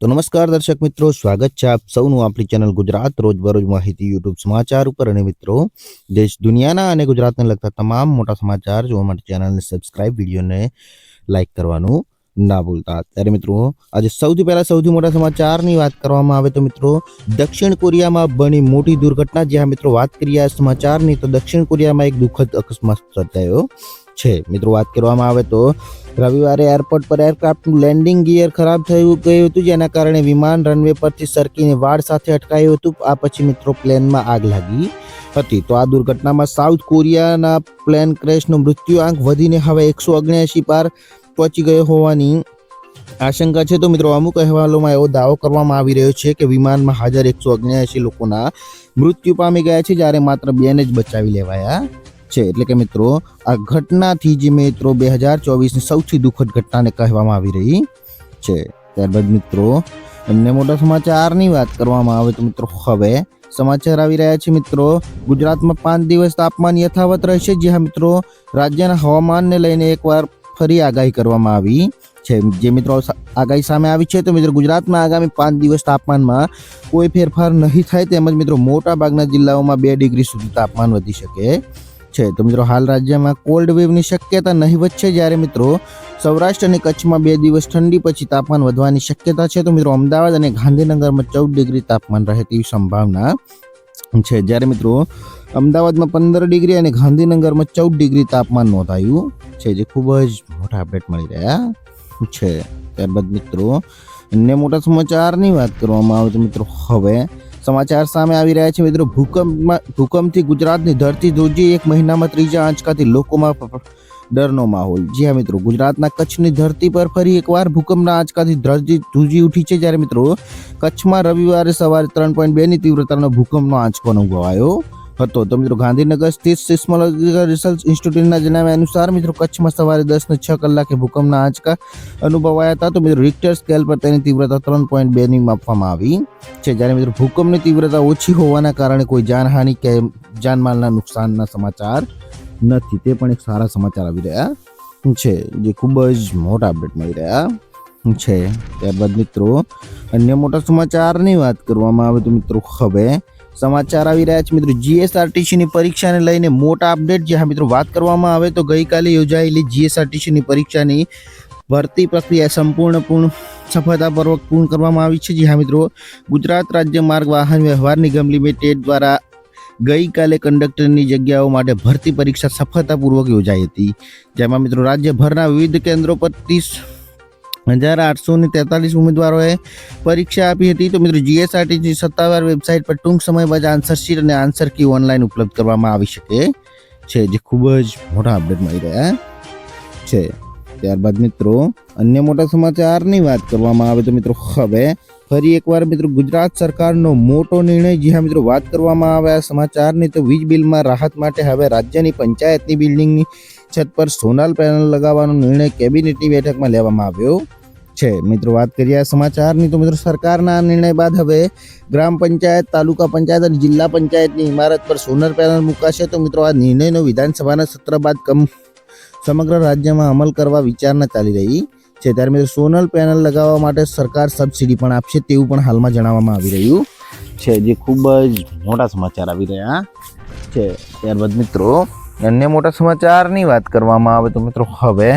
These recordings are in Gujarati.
તો નમસ્કાર દર્શક મિત્રો, સ્વાગત છે આપ સૌનું આપણી ચેનલ ગુજરાત રોજબરોજ માહિતી યુટ્યુબ સમાચાર ઉપર. અને મિત્રો, દેશ દુનિયાના અને ગુજરાતને લગતા તમામ મોટા સમાચાર જોવા માટે ચેનલને સબસ્ક્રાઇબ વિડીયોને લાઇક કરવાનું ના ભૂલતા. ત્યારે મિત્રો, આજે સૌથી પહેલા સૌથી મોટા સમાચારની વાત કરવામાં આવે તો મિત્રો, દક્ષિણ કોરિયામાં બની મોટી દુર્ઘટના. જ્યાં મિત્રો વાત કરીએ આ સમાચારની, તો દક્ષિણ કોરિયામાં એક દુઃખદ અકસ્માત સર્જાયો. છે. મિત્રો, વાત કરવામાં આવે તો રવિવારે એરપોર્ટ પર એરક્રાફ્ટનું લેન્ડિંગ ગિયર ખરાબ થયું, ગયું હતું જેના કારણે વિમાન રનવે પરથી સરકીને વાડ સાથે અટકાયું હતું. આ પછી મિત્રો, પ્લેનમાં આગ લાગી હતી. તો આ દુર્ઘટનામાં સાઉથ કોરિયાના પ્લેન ક્રેશનો મૃત્યુઆંક વધીને હવે એકસો ઓગણ્યાસી પાર પહોંચી ગયો હોવાની આશંકા છે. તો મિત્રો, અમુક અહેવાલોમાં એવો દાવો કરવામાં આવી રહ્યો છે કે વિમાનમાં હાજર એકસો ઓગણ્યાસી લોકોના મૃત્યુ પામી ગયા છે, જ્યારે માત્ર બેને જ બચાવી લેવાયા છે. એટલે કે મિત્રો, આ ઘટનાથી જે મિત્રો બે હજાર ચોવીસની સૌથી દુઃખદ ઘટનાને કહેવામાં આવી રહી છે. ત્યારબાદ મિત્રો, એમને મોટા સમાચારની વાત કરવામાં આવે તો મિત્રો, હવે સમાચાર આવી રહ્યા છે મિત્રો. ગુજરાતમાં પાંચ દિવસ તાપમાન યથાવત રહેશે જ્યાં મિત્રો રાજ્યના હવામાનને લઈને એકવાર ફરી આગાહી કરવામાં આવી છે. જે મિત્રો આગાહી સામે આવી છે, તો મિત્રો ગુજરાતમાં આગામી પાંચ દિવસ તાપમાનમાં કોઈ ફેરફાર નહીં થાય. તેમજ મિત્રો મોટા ભાગના જિલ્લાઓમાં બે ડિગ્રી સુધી તાપમાન વધી શકે. છે. તો મિત્રો, હાલ રાજ્યમાં કોલ્ડ વેવની શક્યતા નહીવત છે જ્યારે મિત્રો સૌરાષ્ટ્ર અને કચ્છમાં બે દિવસ ઠંડી પછી તાપમાન વધવાની શક્યતા છે. તો મિત્રો, અમદાવાદ અને ગાંધીનગરમાં ચૌદ ડિગ્રી તાપમાન રહે તેવી સંભાવના છે. જ્યારે મિત્રો, અમદાવાદમાં પંદર ડિગ્રી અને ગાંધીનગરમાં ચૌદ ડિગ્રી તાપમાન નોંધાયું છે, જે ખૂબ જ મોટા અપડેટ મળી રહ્યા છે. ત્યારબાદ મિત્રો, અન્ય મોટા સમાચારની વાત કરવામાં આવે તો મિત્રો, હવે સમાચાર સામે આવી રહ્યા છે. મિત્રો, ભૂકંપમાં, ભૂકંપથી ગુજરાતની ધરતી ધ્રુજી એક મહિનામાં ત્રીજા આંચકાથી લોકોમાં ડરનો માહોલ. જી હા, મિત્રો, ગુજરાતના કચ્છની ધરતી પર ફરી એકવાર ભૂકંપના આંચકાથી ધરતી ધ્રુજી ઉઠી છે. જ્યારે, મિત્રો, કચ્છમાં રવિવારે સવારે ત્રણ પોઈન્ટ બેની તીવ્રતાનો ભૂકંપનો આંચકો અનુભવાયો. હતો. તો મિત્રો, ગાંધીનગર સ્થિત સિસ્મોલોજીકલ રિસર્ચ ઇન્સ્ટિટ્યૂટના જણાવ્યા અનુસાર, મિત્રો, કચ્છમાં સવારે દસ ને છ કલાકે ભૂકંપના આંચકા અનુભવાયા હતા. તો મિત્રો રિક્ટર સ્કેલ પર તેની તીવ્રતા ત્રણ પોઈન્ટ બેની માપવામાં આવી છે. જ્યારે મિત્રો, ભૂકંપની તીવ્રતા ઓછી હોવાના કારણે કોઈ જાનહાનિ કે જાનમાલના નુકસાનના સમાચાર નથી. તે પણ એક સારા સમાચાર આવી રહ્યા છે, જે ખૂબ જ મોટા અપડેટ મળી રહ્યા છે. ત્યારબાદ મિત્રો, અન્ય મોટા સમાચારની વાત કરવામાં આવે તો મિત્રો, હવે સમાચાર આવી રહ્યા છે. મિત્રો જીએસઆરટીસીની પરીક્ષાને લઈને મોટા અપડેટ જ્યાં મિત્રો વાત કરવામાં આવે તો ગઈકાલે યોજાયેલી જીએસઆરટીસીની પરીક્ષાની ભરતી પ્રક્રિયા સંપૂર્ણપૂર્ણ સફળતાપૂર્વક પૂર્ણ કરવામાં આવી છે. જ્યાં મિત્રો, ગુજરાત રાજ્ય માર્ગ વાહન વ્યવહાર નિગમ લિમિટેડ દ્વારા ગઈકાલે કંડક્ટરની જગ્યાઓ માટે ભરતી પરીક્ષા સફળતાપૂર્વક યોજાઈ હતી. જેમાં મિત્રો રાજ્યભરના વિવિધ કેન્દ્રો પર ત્રીસ હજાર આઠસો ને તેતાલીસ ઉમેદવારોએ પરીક્ષા આપી હતી. તો મિત્રો, જીએસઆરટીની સત્તાવાર વેબસાઇટ પર ટૂંક સમય બાદ આન્સર શીટ અને આન્સર કી ઓનલાઈન ઉપલબ્ધ કરવામાં આવી શકે છે, જે ખૂબ જ મોટા અપડેટ મળી રહ્યા છે. ત્યારબાદ મિત્રો, અન્ય મોટા સમાચારની વાત કરવામાં આવે તો મિત્રો, હવે ફરી એકવાર મિત્રો, ગુજરાત સરકારનો મોટો નિર્ણય જ્યાં મિત્રો, વાત કરવામાં આવે આ સમાચારની, તો વીજ બિલમાં રાહત માટે હવે રાજ્યની પંચાયતની બિલ્ડિંગની છત પર સોનાલ પેનલ લગાવવાનો નિર્ણય કેબિનેટની બેઠકમાં લેવામાં આવ્યો છે. મિત્રો, વાત કરીએ સમાચારની, તો મિત્રો, સરકારના નિર્ણય બાદ હવે ગ્રામ પંચાયત, તાલુકા પંચાયત અને જિલ્લા પંચાયતની ઇમારત પર સોલર પેનલ મુકાશે. તો મિત્રો, આ નિર્ણયનો વિધાનસભાના સત્ર બાદ કમ સમગ્ર રાજ્યમાં અમલ કરવા વિચારણા ચાલી રહી છે. ત્યારે મિત્રો સોનલ પેનલ લગાવવા માટે સરકાર સબસિડી પણ આપશે તેવું પણ હાલમાં જણાવવામાં આવી રહ્યું છે, જે ખૂબ જ મોટા સમાચાર આવી રહ્યા છે. ત્યારબાદ મિત્રો, અન્ય મોટા સમાચારની વાત કરવામાં આવે તો મિત્રો, હવે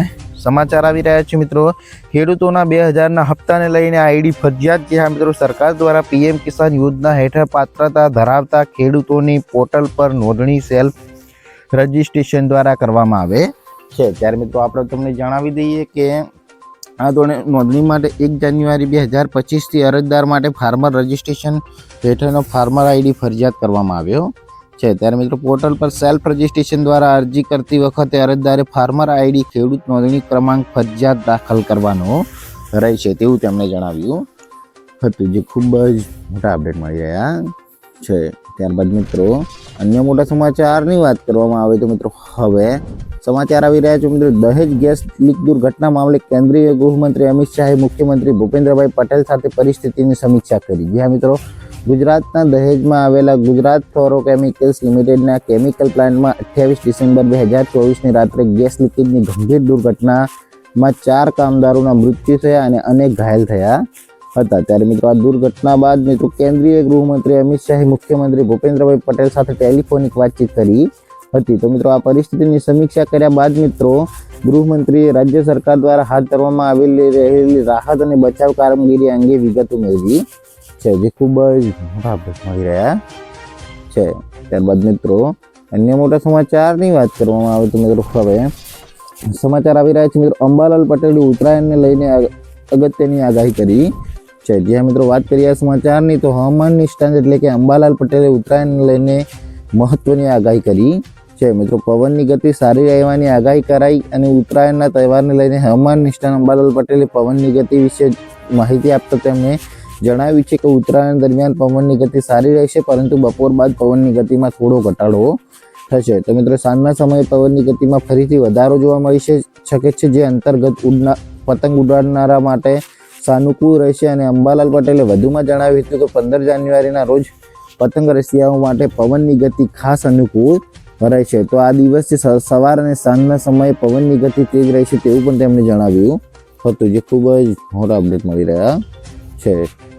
સમાચાર આવી રહ્યા છે મિત્રો. ખેડૂતોના બે હજારના હપ્તાને લઈને આઈડી ફરજિયાત છે. મિત્રો, સરકાર દ્વારા પીએમ કિસાન યોજના હેઠળ પાત્રતા ધરાવતા ખેડૂતોની પોર્ટલ પર નોંધણી સેલ્ફ રજિસ્ટ્રેશન દ્વારા કરવામાં આવે છે. ત્યારે મિત્રો, આપણે તમને જણાવી દઈએ કે આ ધોરણે નોંધણી માટે એક જાન્યુઆરી બે હજાર પચીસથી અરજદાર માટે ફાર્મર રજિસ્ટ્રેશન હેઠળનો ફાર્મર આઈડી ફરજિયાત કરવામાં આવ્યો. છે. ત્યારે મિત્રો પોર્ટલ પર સેલ્ફ રજિસ્ટ્રેશન દ્વારા અરજી કરતી વખતે અરજદારે ફાર્મર આઈડી ખેડૂત નોંધણી ક્રમાંક ફરજિયાત દાખલ કરવાનો રહેશે તેવું તેમણે જણાવ્યું. હતું જે ખૂબ જ મોટા અપડેટ મળી રહ્યા છે. ત્યારબાદ મિત્રો, અન્ય મોટા સમાચારની વાત કરવામાં આવે તો મિત્રો હવે સમાચાર આવી રહ્યા છે. મિત્રો, દહેજ ગેસ લીક દુર્ઘટના મામલે કેન્દ્રીય ગૃહમંત્રી અમિત શાહે મુખ્યમંત્રી ભૂપેન્દ્રભાઈ પટેલ સાથે પરિસ્થિતિની સમીક્ષા કરી. જ્યાં મિત્રો. ગુજરાતના દહેજમાં આવેલા ગુજરાત ફ્લોરોકેમિકલ્સ લિમિટેડના કેમિકલ પ્લાન્ટમાં અઠ્યાવીસ ડિસેમ્બર બે હજાર ચોવીસની રાત્રે ગેસ લીકેજની ગંભીર દુર્ઘટનામાં ચાર કામદારોના મૃત્યુ થયા અને અનેક ઘાયલ થયા હતા. ત્યારે મિત્રો, આ દુર્ઘટના બાદ મિત્રો, કેન્દ્રીય ગૃહમંત્રી અમિત શાહે મુખ્યમંત્રી ભૂપેન્દ્રભાઈ પટેલ સાથે ટેલિફોનિક વાતચીત કરી હતી. તો મિત્રો, આ પરિસ્થિતિની સમીક્ષા કર્યા બાદ મિત્રો, ગૃહમંત્રીએ રાજ્ય સરકાર દ્વારા હાથ ધરવામાં આવેલી રહેલી રાહત અને બચાવ કામગીરી અંગે વિગતો મેળવી. છે, જે ખૂબ જ મોટા અપડેટ રહ્યા છે. ત્યારબાદ મિત્રો, અન્ય મોટા સમાચારની વાત કરવામાં આવે તો મિત્રો, હવે સમાચાર આવી રહ્યા છે. મિત્રો, અંબાલાલ પટેલે ઉત્તરાયણને લઈને અગત્યની આગાહી કરી છે. જ્યાં મિત્રો વાત કરીએ આ સમાચારની, તો હવામાન નિષ્ણાંત એટલે કે અંબાલાલ પટેલે ઉત્તરાયણને લઈને મહત્વની આગાહી કરી છે. મિત્રો, પવનની ગતિ સારી રહેવાની આગાહી કરાઈ અને ઉત્તરાયણના તહેવારને લઈને હવામાન નિષ્ણાંત અંબાલાલ પટેલે પવનની ગતિ વિશે માહિતી આપતા તેમણે જણાવ્યું છે કે ઉત્તરાયણ દરમિયાન પવનની ગતિ સારી રહેશે, પરંતુ બપોર બાદ પવનની ગતિમાં થોડો ઘટાડો થશે. તો મિત્રો, સાંજના સમયે પવનની ગતિમાં ફરીથી વધારો જોવા મળી છે- શકે છે જે અંતર્ગત ઉડના, પતંગ ઉડાડનારા માટે સાનુકૂળ રહેશે અને અંબાલાલ પટેલે વધુમાં જણાવ્યું હતું કે પંદર જાન્યુઆરીના રોજ પતંગ રસિયાઓ માટે પવનની ગતિ ખાસ અનુકૂળ રહેશે તો આ દિવસે સવાર અને સાંજના સમયે પવનની ગતિ તેજ રહેશે તેવું પણ તેમણે જણાવ્યું હતું. જે ખૂબ જ મોટા અપડેટ મળી રહ્યા છે.